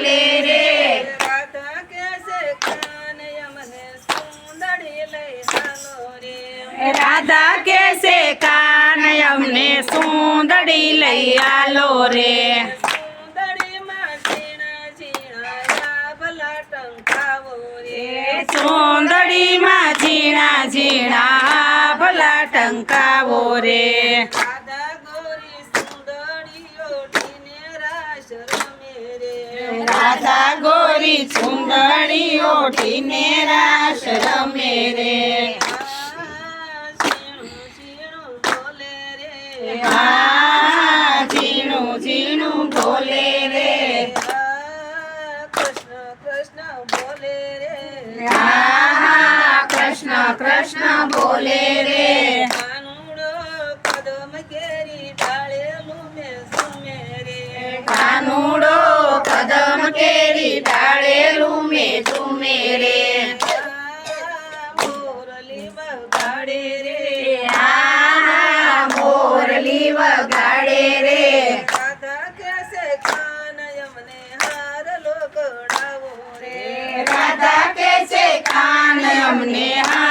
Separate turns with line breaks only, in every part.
બોલે રે.
રાધા કેસે કાન
અમને સુંદડી લઈ આલો રે.
રે
સુંદડીમાં ઝીણા ઝીણા ભલા ટંકાવો રે.
રાધા ગોરી
સુંદડી ઓઢીને રાસ રમે રે.
ઝીણું ઝીણું બોલે રે. કૃષ્ણ કૃષ્ણ બોલે રે
આ કૃષ્ણ કૃષ્ણ બોલે રે.
કાનુડો કદમ કેરી ડાળે મેં સુમે રે
કાનુડો ઝુમે રે
મોરલી વગાડે રે
આ મોરલી વગાડે રે
રાધા કેસે કાન યમને હાર લોકડાવો રે
રાધા કે છે કાન હાર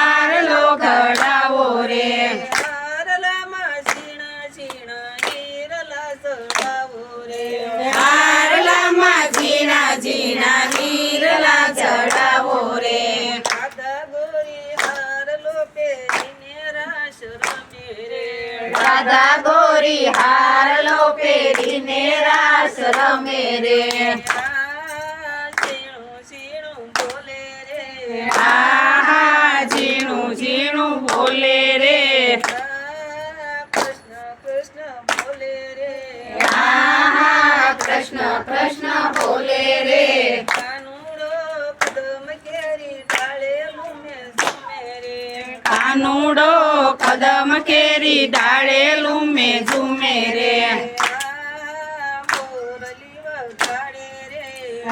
રાધા ગોરી હારલો પહેરીને રાસ રમે રે આ ઝીણું ઝીણું બોલે રે
આહા ઝીણું ઝીણું બોલે રે
આ કૃષ્ણ કૃષ્ણ બોલે રે
આહા કૃષ્ણ કૃષ્ણ બોલે રે
કાનુડો કદમ કેરી ડાળેલું મેં સુમે રે
કાનુડો કદમ કેરી ડાળેલું મે ઝુમે રે.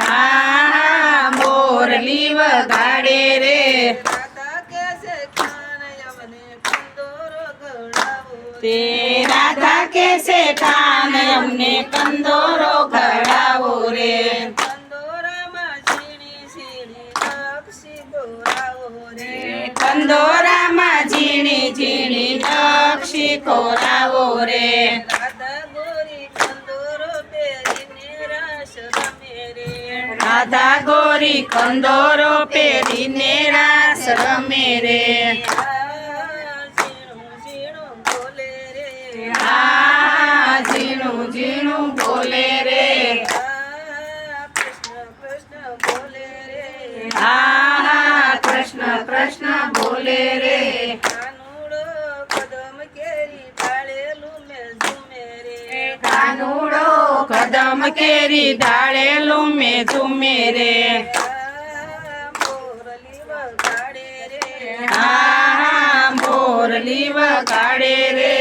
આ મોરલી વગાડે રે.
તે રાધા કે છે કાન અમને કંદોરો ઘડાવો કોરાવો રે.
રાધા ગોરી કંદોરો પહેરીને રાસ રમે રે. ઝીણું ઝીણું બોલે રે. કૃષ્ણ કૃષ્ણ બોલે રે
આ કૃષ્ણ કૃષ્ણ બોલે રે
કાનુડો કદમ કેરી ડાળેલું મેં ઝુમે રે
કાનુડો, કદમ કેરી ડાળેલું મે ઝુમે રે
મોરલી વગાડે રે.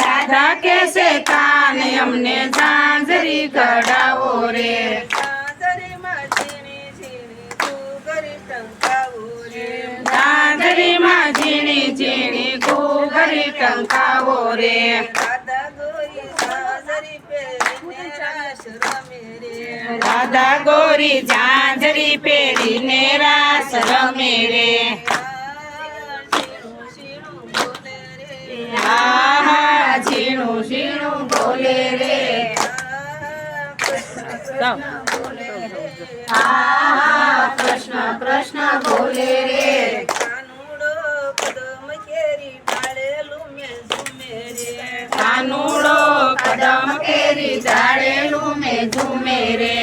રાધા કેસે કાન અમને સાંજરી કડાવો રે.
રાધા
માં ઝીણી ઝીણી તું કરી ટંકાવો રે.
ઝીણી ઘૂઘરી ટંકાવો રે
રાધા ગોરી
ઝાંઝરી પહેરીને રાસ રમે રે આહા ઝીણું ઝીણું બોલે રે આહા કૃષ્ણ કૃષ્ણ બોલે રે
ડમકેરી ચાડેલું મેં ઝુમે રે